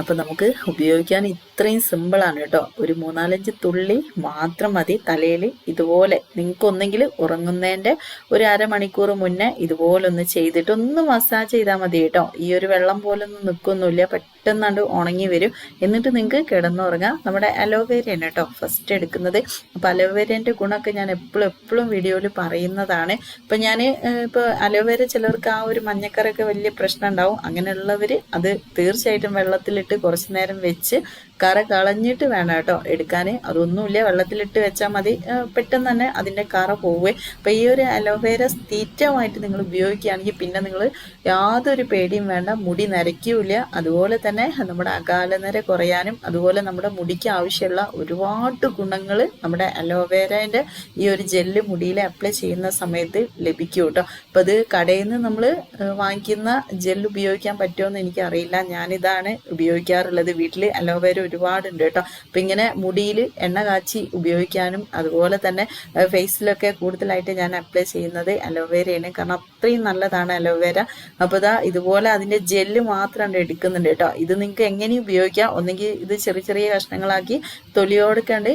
അപ്പോൾ നമുക്ക് ഉപയോഗിക്കാൻ ഇത്രയും സിമ്പിളാണ് കേട്ടോ. ഒരു മൂന്നാലഞ്ച് തുള്ളി മാത്രം മതി തലയിൽ. ഇതുപോലെ നിങ്ങൾക്ക് ഒന്നെങ്കിൽ ഉറങ്ങുന്നതിന്റെ ഒരു അരമണിക്കൂർ മുന്നേ ഇതുപോലെ ഒന്ന് ചെയ്തിട്ട് ഒന്ന് മസാജ് ചെയ്താൽ മതി കേട്ടോ. ഈ ഒരു വെള്ളം പോലൊന്നും നിൽക്കൊന്നുമില്ല പെട്ടെന്നാണ്ട് ഉണങ്ങി വരും. എന്നിട്ട് നിങ്ങൾക്ക് കിടന്നുറങ്ങാം. നമ്മുടെ അലോവേരയാണ് കേട്ടോ ഫസ്റ്റ് എടുക്കുന്നത്. അപ്പോൾ അലോവേരേന്റെ ഗുണമൊക്കെ ഞാൻ എപ്പോഴും എപ്പോഴും വീഡിയോയിൽ പറയുന്നതാണ്. ഇപ്പം ഞാൻ ഇപ്പോൾ അലോവേര ചിലർക്ക് ആ ഒരു മഞ്ഞക്കറൊക്കെ വലിയ പ്രശ്നം ഉണ്ടാവും. അങ്ങനെയുള്ളവർ അത് തീർച്ചയായിട്ടും വെള്ളത്തിലിട്ട് കുറച്ച് നേരം വെച്ച് കറ കളഞ്ഞിട്ട് വേണം കേട്ടോ എടുക്കാൻ അതൊന്നുമില്ല. വെള്ളത്തിലിട്ട് വെച്ചാൽ മതി. പെട്ടെന്ന് തന്നെ അതിന്റെ കറ പോവേ. അപ്പം ഈ ഒരു അലോവേര സ്ഥിരമായിട്ട് നിങ്ങൾ ഉപയോഗിക്കുകയാണെങ്കിൽ പിന്നെ നിങ്ങൾ യാതൊരു പേടിയും വേണ്ട. മുടി നരയ്ക്കൂല അതുപോലെ തന്നെ നമ്മുടെ അകാലനര കുറയാനും അതുപോലെ നമ്മുടെ മുടിക്ക് ആവശ്യമുള്ള ഒരുപാട് ഗുണങ്ങൾ നമ്മുടെ അലോവേരേന്റെ ഈ ഒരു ജെല്ല് മുടിയിൽ അപ്ലൈ ചെയ്യുന്ന സമയത്ത് ലഭിക്കും കേട്ടോ. അപ്പം അത് കടയിൽ നിന്ന് നമ്മൾ വാങ്ങിക്കുന്ന ജെല്ല് ഉപയോഗിക്കാൻ പറ്റുമോ എന്ന് എനിക്കറിയില്ല. ഞാനിതാണ് ഉപയോഗിക്കാറുള്ളത്. വീട്ടിൽ അലോവേര ഒരുപാടുണ്ട് കേട്ടോ. അപ്പം ഇങ്ങനെ മുടിയിൽ എണ്ണ കാച്ചി ഉപയോഗിക്കാനും അതുപോലെ തന്നെ ഫേസിലൊക്കെ കൂടുതലായിട്ട് ഞാൻ അപ്ലൈ ചെയ്യുന്നത് അലോവേരയാണ്. കാരണം അത്രയും നല്ലതാണ് അലോവേര. അപ്പോൾ ഇതാ ഇതുപോലെ അതിന്റെ ജെല്ല് മാത്രം എടുക്കുന്നുണ്ട് കേട്ടോ. ഇത് നിങ്ങൾക്ക് എങ്ങനെയും ഉപയോഗിക്കാം? ഒന്നെങ്കിൽ ഇത് ചെറിയ ചെറിയ കഷ്ണങ്ങളാക്കി തൊലിയോട് കണ്ട്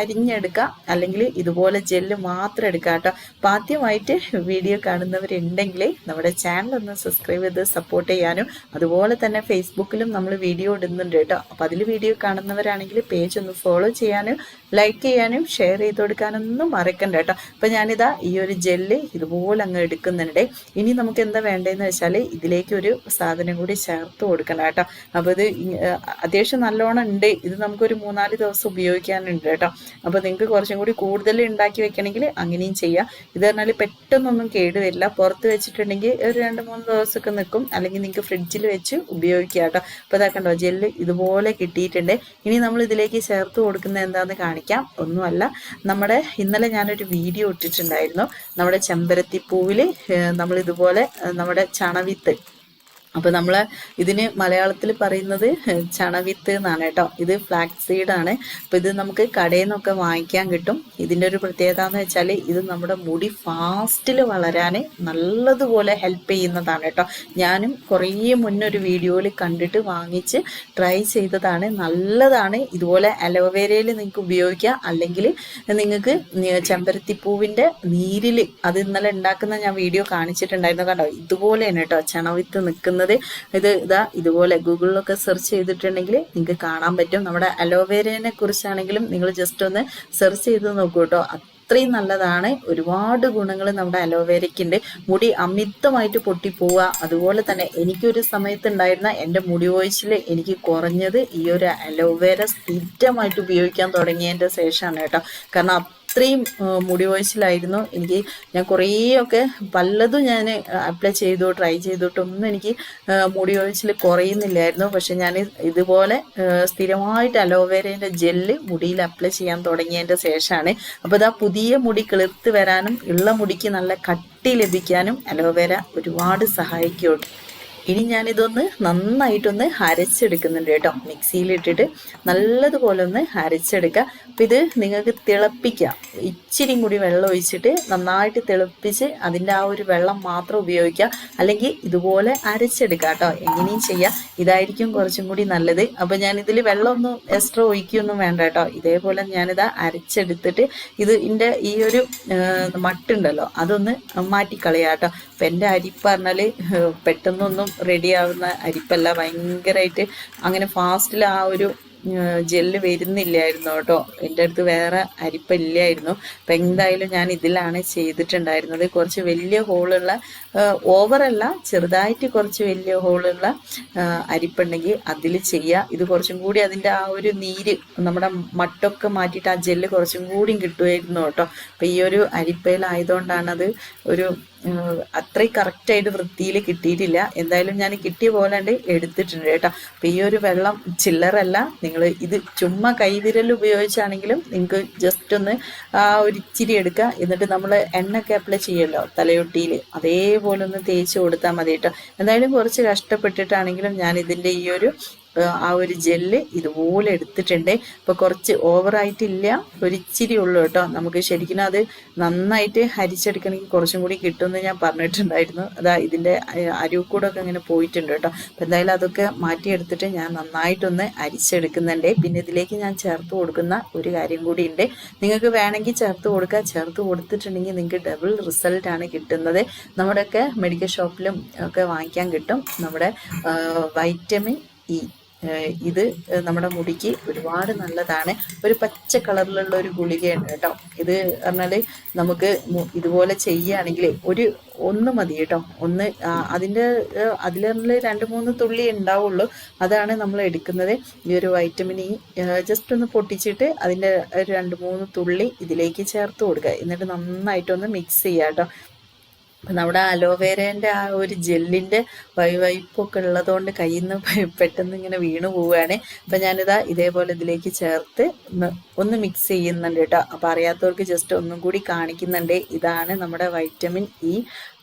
അരിഞ്ഞെടുക്കാം. അല്ലെങ്കിൽ ഇതുപോലെ ജെല്ല് മാത്രം എടുക്കാം കേട്ടോ. അപ്പം ആദ്യമായിട്ട് വീഡിയോ കാണുന്നവരുണ്ടെങ്കിൽ നമ്മുടെ ചാനൽ ഒന്ന് സബ്സ്ക്രൈബ് ചെയ്ത് സപ്പോർട്ട് ചെയ്യാനും അതുപോലെ തന്നെ ഫേസ്ബുക്കിലും നമ്മൾ വീഡിയോ ഇടുന്നുണ്ട് കേട്ടോ. അപ്പോൾ അതിൽ വീഡിയോ കാണുന്നവരാണെങ്കിൽ പേജ് ഒന്ന് ഫോളോ ചെയ്യാനും ലൈക്ക് ചെയ്യാനും ഷെയർ ചെയ്ത് കൊടുക്കാനൊന്നും മറക്കണ്ട കേട്ടോ. അപ്പം ഞാനിതാ ഈ ഒരു ജെല്ല് ഇതുപോലെ അങ്ങ് എടുക്കുന്നുണ്ട്. ഇനി നമുക്ക് എന്താ വേണ്ടതെന്ന് വെച്ചാൽ ഇതിലേക്ക് ഒരു സാധനം കൂടി ചേർത്ത് കൊടുക്കണം കേട്ടോ. അപ്പോൾ ഇത് അത്യാവശ്യം നല്ലോണം ഉണ്ട്. ഇത് നമുക്കൊരു മൂന്നാൽ ദിവസം ഉപയോഗിക്കാനുണ്ട് കേട്ടോ. അപ്പോൾ നിങ്ങൾക്ക് കുറച്ചും കൂടി കൂടുതൽ ഉണ്ടാക്കി വെക്കണമെങ്കിൽ അങ്ങനെയും ചെയ്യാം. ഇത് പറഞ്ഞാൽ പെട്ടെന്നൊന്നും കേടുവരില്ല പുറത്ത് വെച്ചിട്ടുണ്ടെങ്കിൽ ഒരു രണ്ട് മൂന്ന് ദിവസമൊക്കെ നിൽക്കും അല്ലെങ്കിൽ നിങ്ങൾക്ക് ഫ്രിഡ്ജിൽ വെച്ച് ഉപയോഗിക്കാം കേട്ടോ. അപ്പോൾ ഇതാക്കണ്ടോ ജെല്ല് ഇതുപോലെ കിട്ടിയിട്ടുണ്ട് ഇനി നമ്മൾ ഇതിലേക്ക് ചേർത്ത് കൊടുക്കുന്നത് എന്താണെന്ന് കാണിക്കാം. ഒന്നുമല്ല നമ്മുടെ ഇന്നലെ ഞാനൊരു വീഡിയോ ഇട്ടിട്ടുണ്ടായിരുന്നു. നമ്മുടെ ചെമ്പരത്തി പൂവിൽ നമ്മൾ ഇതുപോലെ നമ്മുടെ ചണവിത്ത്. അപ്പോൾ നമ്മൾ ഇതിന് മലയാളത്തിൽ പറയുന്നത് ചണവിത്ത് എന്നാണ് കേട്ടോ. ഇത് ഫ്ലാക്സ് ആണ്. അപ്പൊ ഇത് നമുക്ക് കടയിൽ നിന്നൊക്കെ വാങ്ങിക്കാൻ കിട്ടും. ഇതിന്റെ ഒരു പ്രത്യേകത എന്ന് വെച്ചാൽ ഇത് നമ്മുടെ മുടി ഫാസ്റ്റിൽ വളരാൻ നല്ലതുപോലെ ഹെൽപ്പ് ചെയ്യുന്നതാണ് കേട്ടോ. ഞാനും കുറേ മുന്നൊരു വീഡിയോയിൽ കണ്ടിട്ട് വാങ്ങിച്ച് ട്രൈ ചെയ്തതാണ്. നല്ലതാണ്. ഇതുപോലെ അലോവേരയിൽ നിങ്ങൾക്ക് ഉപയോഗിക്കാം. അല്ലെങ്കിൽ നിങ്ങൾക്ക് ചെമ്പരത്തിപ്പൂവിന്റെ നീരിൽ അത് ഇന്നലെ ഉണ്ടാക്കുന്ന ഞാൻ വീഡിയോ കാണിച്ചിട്ടുണ്ടായിരുന്നു കണ്ടോ? ഇതുപോലെയാണ് കേട്ടോ ചണവിത്ത് നിൽക്കുന്നത് ഇത് ഇതാ ഇതുപോലെ ഗൂഗിളിലൊക്കെ സെർച്ച് ചെയ്തിട്ടുണ്ടെങ്കിൽ നിങ്ങൾക്ക് കാണാൻ പറ്റും. നമ്മുടെ അലോവേരനെ കുറിച്ചാണെങ്കിലും നിങ്ങൾ ജസ്റ്റ് ഒന്ന് സെർച്ച് ചെയ്ത് നോക്കൂ കേട്ടോ. അത്രയും നല്ലതാണ്. ഒരുപാട് ഗുണങ്ങൾ നമ്മുടെ അലോവേരയ്ക്കുണ്ട്. മുടി അമിതമായിട്ട് പൊട്ടിപ്പോവുക. അതുപോലെ തന്നെ എനിക്കൊരു സമയത്ത് ഉണ്ടായിരുന്ന എന്റെ മുടി ഒഴിച്ചിൽ എനിക്ക് കുറഞ്ഞത് ഈ ഒരു അലോവേര സ്ഥിരമായിട്ട് ഉപയോഗിക്കാൻ തുടങ്ങിയതിന്റെ ശേഷമാണ് കേട്ടോ. കാരണം അത്രയും മുടി വോയിസിലായിരുന്നു എനിക്ക് ഞാൻ കുറേയൊക്കെ പലതും ഞാൻ അപ്ലൈ ചെയ്തു ട്രൈ ചെയ്തിട്ടൊന്നും എനിക്ക് മുടി വോയിസിൽ കുറയുന്നില്ലായിരുന്നു. പക്ഷെ ഞാൻ ഇതുപോലെ സ്ഥിരമായിട്ട് അലോവേരേന്റെ ജെല്ല് മുടിയിൽ അപ്ലൈ ചെയ്യാൻ തുടങ്ങിയതിന്റെ ശേഷമാണ്. അപ്പോൾ ഇതാ പുതിയ മുടി കിളിർത്ത് വരാനും ഉള്ള മുടിക്ക് നല്ല കട്ടി ലഭിക്കാനും അലോവേര ഒരുപാട് സഹായിക്കും ഇനി ഞാനിതൊന്ന് നന്നായിട്ടൊന്ന് അരച്ചെടുക്കുന്നുണ്ട് കേട്ടോ. മിക്സിയിലിട്ടിട്ട് നല്ലതുപോലെ ഒന്ന് അരച്ചെടുക്കുക അപ്പം ഇത് നിങ്ങൾക്ക് തിളപ്പിക്കാം. ഇച്ചിരി കൂടി വെള്ളം ഒഴിച്ചിട്ട് നന്നായിട്ട് തിളപ്പിച്ച് അതിന്റെ ആ ഒരു വെള്ളം മാത്രം ഉപയോഗിക്കുക. അല്ലെങ്കിൽ ഇതുപോലെ അരച്ചെടുക്കുക കേട്ടോ. എങ്ങനെയും ചെയ്യാം. ഇതായിരിക്കും കുറച്ചും കൂടി നല്ലത്. അപ്പം ഞാനിതിൽ വെള്ളമൊന്നും എക്സ്ട്രാ ഒഴിക്കുകയൊന്നും വേണ്ട കേട്ടോ. ഇതേപോലെ ഞാനിത് അരച്ചെടുത്തിട്ട് ഇത് ഇതിന്റെ ഈ ഒരു മട്ടുണ്ടല്ലോ അതൊന്ന് മാറ്റിക്കളയാം കേട്ടോ. അപ്പം എന്റെ അരിപ്പ് പറഞ്ഞാൽ പെട്ടെന്നൊന്നും റെഡി ആവുന്ന അരിപ്പല്ല. ഭയങ്കരമായിട്ട് അങ്ങനെ ഫാസ്റ്റിൽ ആ ഒരു ജെല്ല് വരുന്നില്ലായിരുന്നു കേട്ടോ. എന്റെ അടുത്ത് വേറെ അരിപ്പ ഇല്ലായിരുന്നു അപ്പം എന്തായാലും ഞാൻ ഇതിലാണ് ചെയ്തിട്ടുണ്ടായിരുന്നത്. കുറച്ച് വലിയ ഹോളുള്ള ഓവറല്ല ചെറുതായിട്ട് കുറച്ച് വലിയ ഹോളുള്ള അരിപ്പുണ്ടെങ്കിൽ അതിൽ ചെയ്യുക ഇത് കുറച്ചും കൂടി അതിന്റെ ആ ഒരു നീര് നമ്മുടെ മട്ടൊക്കെ മാറ്റിയിട്ട് ആ ജെല്ല് കുറച്ചും കൂടിയും കിട്ടുമായിരുന്നു കേട്ടോ. അപ്പം ഈ ഒരു അരിപ്പയിലായതുകൊണ്ടാണ് അത് ഒരു അത്രയും കറക്റ്റായിട്ട് വൃത്തിയിൽ കിട്ടിയിട്ടില്ല. എന്തായാലും ഞാൻ കിട്ടിയ പോലെ എടുത്തിട്ടുണ്ട് കേട്ടോ. അപ്പം ഈ ഒരു വെള്ളം ചില്ലറല്ല. നിങ്ങൾ ഇത് ചുമ്മാ കൈവിരൽ ഉപയോഗിച്ചാണെങ്കിലും നിങ്ങൾക്ക് ജസ്റ്റ് ഒന്ന് ആ ഒരു ഇച്ചിരി എടുക്കുക എന്നിട്ട് നമ്മൾ എണ്ണയൊക്കെ അപ്ലൈ ചെയ്യല്ലോ തലയൊട്ടിയിൽ അതേപോലെ ഒന്ന് തേച്ച് കൊടുത്താൽ മതി കേട്ടോ. എന്തായാലും കുറച്ച് കഷ്ടപ്പെട്ടിട്ടാണെങ്കിലും ഞാൻ ഇതിന്റെ ഈ ഒരു ആ ഒരു ജെല്ല് ഇതുപോലെ എടുത്തിട്ടുണ്ട്. ഇപ്പോൾ കുറച്ച് ഓവറായിട്ടില്ല ഒരിച്ചിരി ഉള്ളു കേട്ടോ. നമുക്ക് ശരിക്കും അത് നന്നായിട്ട് ഹരിച്ചെടുക്കണമെങ്കിൽ കുറച്ചും കൂടി കിട്ടുമെന്ന് ഞാൻ പറഞ്ഞിട്ടുണ്ടായിരുന്നു. അതാ ഇതിന്റെ ഒക്കെ ഇങ്ങനെ പോയിട്ടുണ്ട് കേട്ടോ. അപ്പം എന്തായാലും അതൊക്കെ മാറ്റിയെടുത്തിട്ട് ഞാൻ നന്നായിട്ടൊന്ന് അരിച്ചെടുക്കുന്നുണ്ട്. പിന്നെ ഇതിലേക്ക് ഞാൻ ചേർത്ത് കൊടുക്കുന്ന ഒരു കാര്യം കൂടി ഉണ്ട് നിങ്ങൾക്ക് വേണമെങ്കിൽ ചേർത്ത് കൊടുക്കുക ചേർത്ത് കൊടുത്തിട്ടുണ്ടെങ്കിൽ നിങ്ങൾക്ക് ഡബിൾ റിസൾട്ട് ആണ് കിട്ടുന്നത്. നമ്മുടെയൊക്കെ മെഡിക്കൽ ഷോപ്പിലും ഒക്കെ വാങ്ങിക്കാൻ കിട്ടും. നമ്മുടെ വൈറ്റമിൻ ഇ ഇത് നമ്മുടെ മുടിക്ക് ഒരുപാട് നല്ലതാണ്. ഒരു പച്ച കളറിലുള്ള ഒരു ഗുളികയാണ് കേട്ടോ. ഇത് പറഞ്ഞാൽ നമുക്ക് ഇതുപോലെ ചെയ്യുകയാണെങ്കിൽ ഒരു ഒന്ന് മതി കേട്ടോ. ഒന്ന് അതിന്റെ അതിൽ രണ്ട് മൂന്ന് തുള്ളി ഉണ്ടാവുള്ളൂ. അതാണ് നമ്മൾ എടുക്കുന്നത്. ഈ ഒരു വൈറ്റമിൻ ഇ ജസ്റ്റ് ഒന്ന് പൊട്ടിച്ചിട്ട് അതിന്റെ രണ്ട് മൂന്ന് തുള്ളി ഇതിലേക്ക് ചേർത്ത് കൊടുക്കുക. എന്നിട്ട് നന്നായിട്ടൊന്ന് മിക്സ് ചെയ്യുക കേട്ടോ. നമ്മുടെ അലോവേരേന്റെ ആ ഒരു ജെല്ലിന്റെ വൈവൈപ്പൊക്കെ ഉള്ളതുകൊണ്ട് കയ്യിൽ നിന്ന് പെട്ടെന്ന് ഇങ്ങനെ വീണു പോവുകയാണ്. അപ്പം ഞാനിതാ ഇതേപോലെ ഇതിലേക്ക് ചേർത്ത് ഒന്ന് മിക്സ് ചെയ്യുന്നുണ്ട് കേട്ടോ. അപ്പം അറിയാത്തവർക്ക് ജസ്റ്റ് ഒന്നും കൂടി കാണിക്കുന്നുണ്ട്. ഇതാണ് നമ്മുടെ വൈറ്റമിൻ ഇ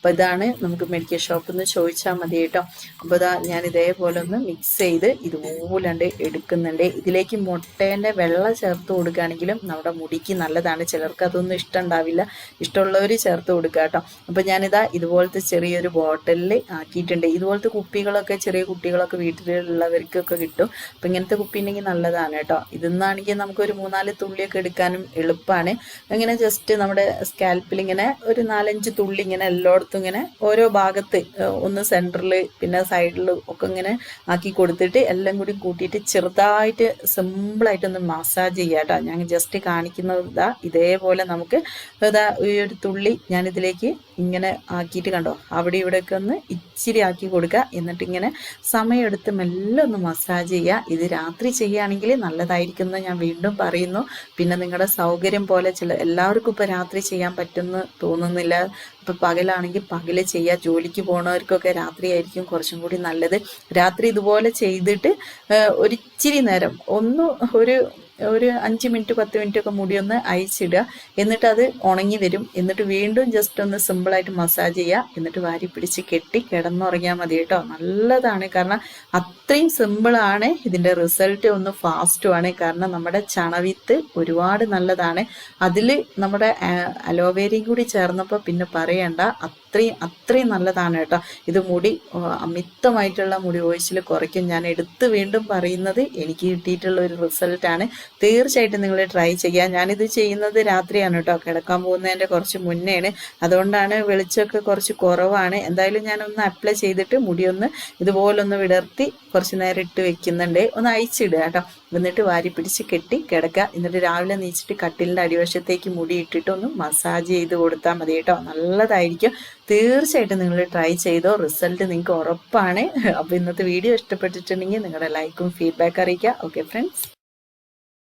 അപ്പോൾ ഇതാണ് നമുക്ക് മെഡിക്കൽ ഷോപ്പിൽ നിന്ന് ചോദിച്ചാൽ മതി കേട്ടോ. അപ്പോൾ ഇതാ ഞാൻ ഇതേപോലെ ഒന്ന് മിക്സ് ചെയ്ത് ഇതുപോലെ എടുക്കുന്നുണ്ട്. ഇതിലേക്ക് മുട്ടേന്റെ വെള്ളം ചേർത്ത് കൊടുക്കുകയാണെങ്കിലും നമ്മുടെ മുടിക്ക് നല്ലതാണ്. ചിലർക്ക് അതൊന്നും ഇഷ്ടമുണ്ടാവില്ല ഇഷ്ടമുള്ളവർ ചേർത്ത് കൊടുക്കുക കേട്ടോ. അപ്പോൾ ഞാനിതാ ഇതുപോലത്തെ ചെറിയൊരു ബോട്ടലിൽ ആക്കിയിട്ടുണ്ട്. ഇതുപോലത്തെ കുപ്പികളൊക്കെ ചെറിയ കുട്ടികളൊക്കെ വീട്ടിലുള്ളവർക്കൊക്കെ കിട്ടും. അപ്പോൾ ഇങ്ങനത്തെ കുപ്പി ഉണ്ടെങ്കിൽ നല്ലതാണ് കേട്ടോ. ഇതെന്നാണെങ്കിൽ നമുക്കൊരു മൂന്നാൽ തുള്ളിയൊക്കെ എടുക്കാനും എളുപ്പമാണ് അങ്ങനെ ജസ്റ്റ് നമ്മുടെ സ്കാൽപ്പിൽ ഇങ്ങനെ ഒരു നാലഞ്ച് തുള്ളി ഇങ്ങനെ എല്ലായിടത്തും കൊടുത്തു ഇങ്ങനെ ഓരോ ഭാഗത്ത് ഒന്ന് സെന്ററിൽ പിന്നെ സൈഡിൽ ഒക്കെ ഇങ്ങനെ ആക്കി കൊടുത്തിട്ട് എല്ലാം കൂടി കൂട്ടിയിട്ട് ചെറുതായിട്ട് സിമ്പിളായിട്ടൊന്ന് മസാജ് ചെയ്യാം കേട്ടോ ഞാൻ ജസ്റ്റ് കാണിക്കുന്നത് ഇതാ ഇതേപോലെ നമുക്ക് ഇതാ ഈ ഒരു തുള്ളി ഞാനിതിലേക്ക് ഇങ്ങനെ ആക്കിയിട്ട് കണ്ടോ? അവിടെ ഇവിടെയൊക്കെ ഒന്ന് ഇച്ചിരി ആക്കി കൊടുക്കുക എന്നിട്ട് ഇങ്ങനെ സമയമെടുത്ത് മെല്ലെ ഒന്ന് മസാജ് ചെയ്യുക ഇത് രാത്രി ചെയ്യുകയാണെങ്കിൽ നല്ലതായിരിക്കും എന്ന് ഞാൻ വീണ്ടും പറയുന്നു. പിന്നെ നിങ്ങളുടെ സൗകര്യം പോലെ ചില എല്ലാവർക്കും ഇപ്പോൾ രാത്രി ചെയ്യാൻ പറ്റുമെന്ന് തോന്നുന്നില്ല. ഇപ്പം പകലാണെങ്കിൽ പകൽ ചെയ്യുക ജോലിക്ക് പോണവർക്കൊക്കെ രാത്രിയായിരിക്കും കുറച്ചും കൂടി നല്ലത്. രാത്രി ഇതുപോലെ ചെയ്തിട്ട് ഒരിച്ചിരി നേരം ഒന്ന് ഒരു ഒരു അഞ്ച് മിനിറ്റ് പത്ത് മിനിറ്റ് ഒക്കെ മുടി ഒന്ന് അയച്ചിടുക എന്നിട്ട് അത് ഉണങ്ങി വരും. എന്നിട്ട് വീണ്ടും ജസ്റ്റ് ഒന്ന് സിമ്പിളായിട്ട് മസാജ് ചെയ്യുക. എന്നിട്ട് വാരി പിടിച്ച് കെട്ടി കിടന്നുറങ്ങിയാൽ മതി കേട്ടോ. നല്ലതാണ്. കാരണം അത്രയും സിമ്പിളാണ് ഇതിന്റെ റിസൾട്ട് ഒന്ന് ഫാസ്റ്റുമാണ് കാരണം നമ്മുടെ ചണവിത്ത് ഒരുപാട് നല്ലതാണ്. അതിൽ നമ്മുടെ അലോവേരയും കൂടി ചേർന്നപ്പോൾ പിന്നെ പറയണ്ട. അത്രയും അത്രയും നല്ലതാണ് കേട്ടോ. ഇത് മുടി അമിതമായിട്ടുള്ള മുടി ഓയിച്ചിൽ കുറയ്ക്കും. ഞാൻ എടുത്ത് വീണ്ടും പറയുന്നത് എനിക്ക് കിട്ടിയിട്ടുള്ള ഒരു റിസൾട്ടാണ് തീർച്ചയായിട്ടും നിങ്ങൾ ട്രൈ ചെയ്യുക. ഞാനിത് ചെയ്യുന്നത് രാത്രിയാണ് കേട്ടോ. കിടക്കാൻ പോകുന്നതിന്റെ കുറച്ച് മുന്നേയാണ്. അതുകൊണ്ടാണ് വെളിച്ചമൊക്കെ കുറച്ച് കുറവാണ്. എന്തായാലും ഞാനൊന്ന് അപ്ലൈ ചെയ്തിട്ട് മുടിയൊന്ന് ഇതുപോലൊന്ന് വിടർത്തി കുറച്ച് നേരം ഇട്ട് വെക്കുന്നുണ്ട്. ഒന്ന് അയച്ചിടുക കേട്ടോ. എന്നിട്ട് വാരി പിടിച്ച് കെട്ടി കിടക്കുക. എന്നിട്ട് രാവിലെ നീച്ചിട്ട് കട്ടിലിന്റെ അടിവശത്തേക്ക് മുടി ഇട്ടിട്ട് ഒന്ന് മസാജ് ചെയ്ത് കൊടുത്താൽ മതി കേട്ടോ. നല്ലതായിരിക്കും. തീർച്ചയായിട്ടും നിങ്ങൾ ട്രൈ ചെയ്തോ. റിസൾട്ട് നിങ്ങൾക്ക് ഉറപ്പാണ്. അപ്പോൾ ഇന്നത്തെ വീഡിയോ ഇഷ്ടപ്പെട്ടിട്ടുണ്ടെങ്കിൽ നിങ്ങളുടെ ലൈക്കും ഫീഡ്ബാക്ക് അറിയിക്കുക. Okay friends